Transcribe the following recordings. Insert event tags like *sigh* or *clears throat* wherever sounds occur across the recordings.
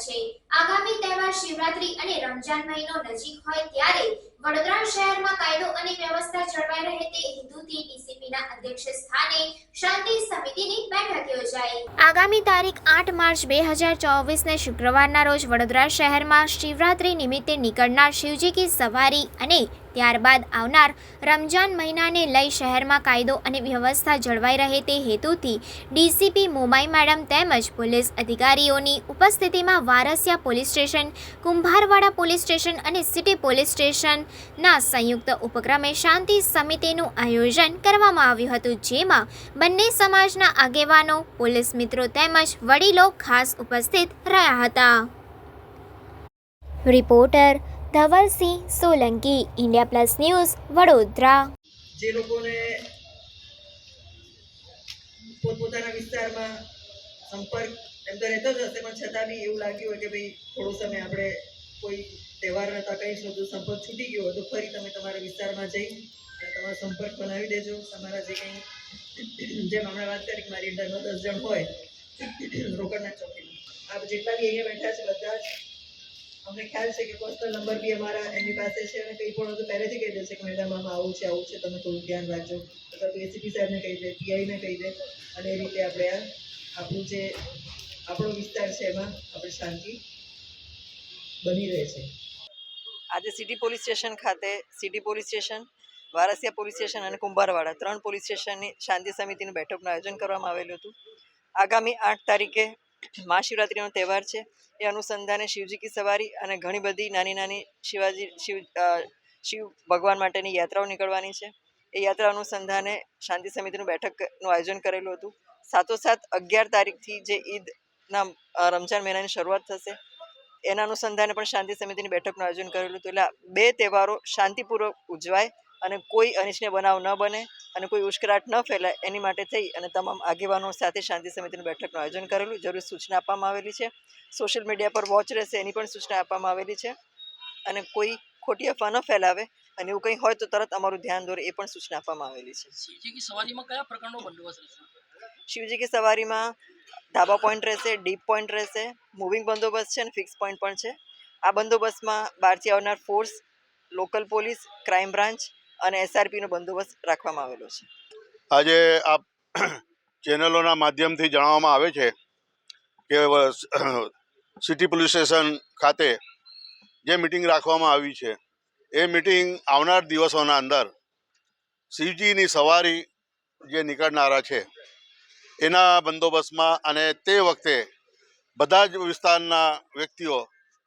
છે. આગામી તહેવાર શિવરાત્રી અને રમજાન મહિનો નજીક હોય ત્યારે વડોદરા શહેરમાં કાયદો અને વ્યવસ્થા જળવાઈ રહે તે હેતુથી ડીસીપીના અધ્યક્ષ સ્થાને શાંતિ સમિતિની બેઠક યોજાઈ. આગામી તારીખ આઠ માર્ચ બે હજાર ચોવીસને શુક્રવારના રોજ વડોદરા શહેરમાં શિવરાત્રી નિમિત્તે નીકળનાર શિવજી કી સવારી અને ત્યારબાદ આવનાર રમજાન મહિનાને લઈ શહેરમાં કાયદો અને વ્યવસ્થા જળવાઈ રહે તે હેતુથી ડીસીપી મોબાઈ મેડમ તેમજ પોલીસ અધિકારીઓની ઉપસ્થિતિમાં Varasiya police station, Kumbharwada police station અને સિટી પોલીસ સ્ટેશનના સંયુક્ત ઉપક્રમે શાંતિ સમિતિનું આયોજન કરવામાં આવ્યું હતું, જેમાં બંને સમાજના આગેવાનો, પોલીસ મિત્રો તેમજ વડીલો ખાસ ઉપસ્થિત રહ્યા હતા. Reporter Dhavalsinh Solanki, India plus news, Vadodara. જે લોકોને પોતપોતાના વિસ્તારમાં સંપર્ક એમ તો રહેતો જ હશે, પણ છતાં બી એવું લાગ્યું હોય કે ભાઈ થોડો સમય આપણે કોઈ તહેવાર નતા કંઈ તો સંપર્ક છૂટી ગયો તો ફરી તમે તમારા વિસ્તારમાં જઈ અને તમારો સંપર્ક બનાવી દેજો. તમારા જે કંઈ જેમ હમણાં વાત કરી મારી અંદર દસ જણ હોય, રોકડના ચોકીમાં. આ જેટલા બી અહીંયા બેઠા છે બધા જ, અમને ખ્યાલ છે કે પર્સનલ નંબર બી અમારા એમની પાસે છે અને કંઈ પણ તો પહેલેથી કહી દેશે કે મેડમ આમાં આવું છે આવું છે, તમે થોડું ધ્યાન રાખજો. અથવા તો એસીપી સાહેબને કહી દે પીઆઈને કહી દે. અને એ રીતે આપણે આ આપણું જે આપણો વિસ્તાર છે એમાં આપણે શાંતિ બની રહે છે. આજે સિટી પોલીસ સ્ટેશન ખાતે, city police station, Varasiya police station અને કુંભારવાડા ત્રણ પોલીસ સ્ટેશનની શાંતિ સમિતિની બેઠકનું આયોજન કરવામાં આવેલું હતું. આગામી આઠ તારીખે મહાશિવરાત્રિનો તહેવાર છે. એ અનુસંધાને શિવજી કી સવારી અને ઘણી બધી નાની નાની શિવાજી, શિવ શિવ ભગવાન માટેની યાત્રાઓ નીકળવાની છે. એ યાત્રા અનુસંધાને શાંતિ સમિતિનું બેઠકનું આયોજન કરેલું હતું. સાથોસાથ અગિયાર તારીખથી જે ઈદના રમઝાન મહિનાની શરૂઆત થશે. એના અનુસંધાને પણ શાંતિ સમિતિની બેઠકનું આયોજન કરેલું હતું. એટલે બે તહેવારો શાંતિપૂર્વક ઉજવાય અને કોઈ અનિચ્છનીય બનાવ ન બને અને કોઈ ઉશ્કેરાટ ન ફેલાય એની માટે થઈ અને તમામ આગેવાનો સાથે શાંતિ સમિતિની બેઠકનું આયોજન કરેલું. જરૂરી સૂચના આપવામાં આવેલી છે. સોશિયલ મીડિયા પર વોચ રહેશે એની પણ સૂચના આપવામાં આવેલી છે. અને કોઈ ખોટી અફવા ન ફેલાવે અને એવું કંઈ હોય તો તરત અમારું ધ્યાન દોરે એ પણ સૂચના આપવામાં આવેલી છે. શિવજી કી સવારીમાં કયા પ્રકારનો બંદોબસ્ત રહેશે? શિવજી કી સવારીમાં ધાબા પોઈન્ટ રહેશે ડીપ પોઈન્ટ રહેશે મૂવિંગ બંદોબસ્ત છે અને ફિક્સ પોઈન્ટ પણ છે. આ બંદોબસ્તમાં બહારથી આવનાર force local police crime branch અને એસઆરપીનો બંદોબસ્ત રાખવામાં આવેલો છે. આજે આ *clears throat* ચેનલોના માધ્યમથી જણાવવામાં આવે છે કે સિટી પોલીસ સ્ટેશન ખાતે જે મિટિંગ રાખવામાં આવી છે, એ મિટિંગ આવનાર દિવસોના અંદર શિવજીની સવારી જે નીકળનારા છે એના બંદોબસ્તમાં અને તે વખતે બધા જ વિસ્તારના વ્યક્તિઓ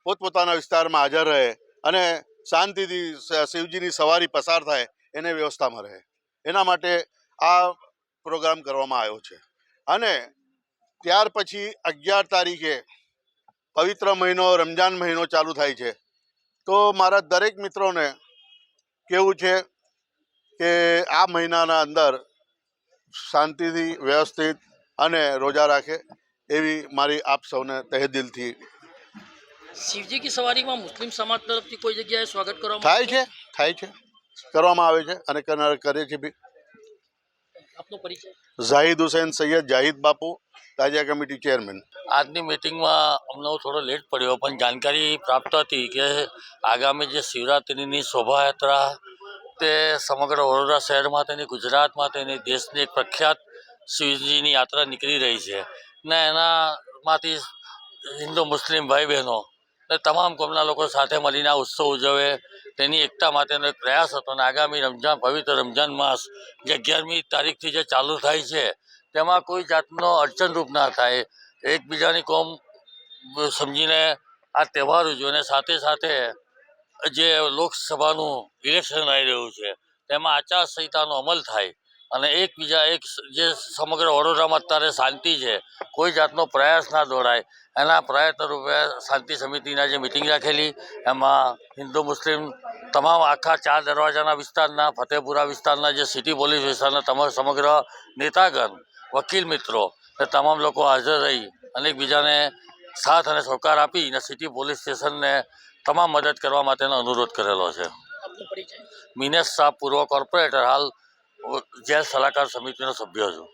પોતપોતાના વિસ્તારમાં હાજર રહે અને શાંતિથી શિવજીની સવારી પસાર થાય, એને વ્યવસ્થામાં રહે. એના માટે આ પ્રોગ્રામ કરવામાં આવ્યો છે. અને ત્યાર પછી અગિયાર તારીખે પવિત્ર મહિનો, રમજાન મહિનો ચાલુ થાય છે. તો મારા દરેક મિત્રોને કેવું છે કે આ મહિનાના અંદર શાંતિથી વ્યવસ્થિત અને રોજા રાખે એવી મારી આપ સૌને તહે દિલથી શિવજી કી સવારીમાં મુસ્લિમ સમાજ તરફથી કોઈ જગ્યાએ સ્વાગત કરવામાં થાય છે થાય છે. કરવામાં આવે છે અને કરનાર કરે છે બી. આપનો પરિચય? ઝાહિદ હુસૈન સૈયદ જાહિદ બાપુ તાજિયા કમિટી ચેરમેન. આજની મિટિંગમાં અમને થોડો લેટ પડ્યો પણ જાણકારી પ્રાપ્ત હતી કે આગામી જે શિવરાત્રિની શોભાયાત્રા તે સમગ્ર વડોદરા શહેરમાં તેની ગુજરાતમાં તેની દેશની એક પ્રખ્યાત શિવજીની યાત્રા નીકળી રહી છે. ને એનામાંથી હિન્દુ, મુસ્લિમ ભાઈ બહેનો ને તમામ કોમના લોકો સાથે મળીને આ ઉત્સવ ઉજવે. તેની એકતા માટેનો એક પ્રયાસ હતો અને આગામી રમઝાન, પવિત્ર રમઝાન માસ જે અગિયારમી તારીખથી જે ચાલુ થાય છે, તેમાં કોઈ જાતનો અડચણરૂપ ના થાય. એકબીજાની કોમ સમજીને આ તહેવાર અને સાથે સાથે જે લોકસભાનું ઇલેક્શન આવી રહ્યું છે, તેમાં આચારસંહિતાનો અમલ થાય અને એકબીજા એક જે સમગ્ર વડોદરામાં અત્યારે શાંતિ છે, કોઈ જાતનો પ્રયાસ ના દોડાય. એના પ્રયત્ન રૂપે શાંતિ સમિતિના જે મિટિંગ રાખેલી, એમાં હિન્દુ, મુસ્લિમ તમામ આખા ચાર દરવાજાના વિસ્તારના, ફતેપુરા વિસ્તારના જે સિટી પોલીસ વિસ્તારના તમામ સમગ્ર નેતાગણ, વકીલ મિત્રો એ તમામ લોકો હાજર રહી અને એકબીજાને સાથ અને સહકાર આપી અને સિટી પોલીસ સ્ટેશનને તમામ મદદ કરવા માટેનો અનુરોધ કરેલો છે. મિનેશ શાહ પૂર્વ કોર્પોરેટર હાલ જેલ સલાહકાર સમિતિનો સભ્ય છું.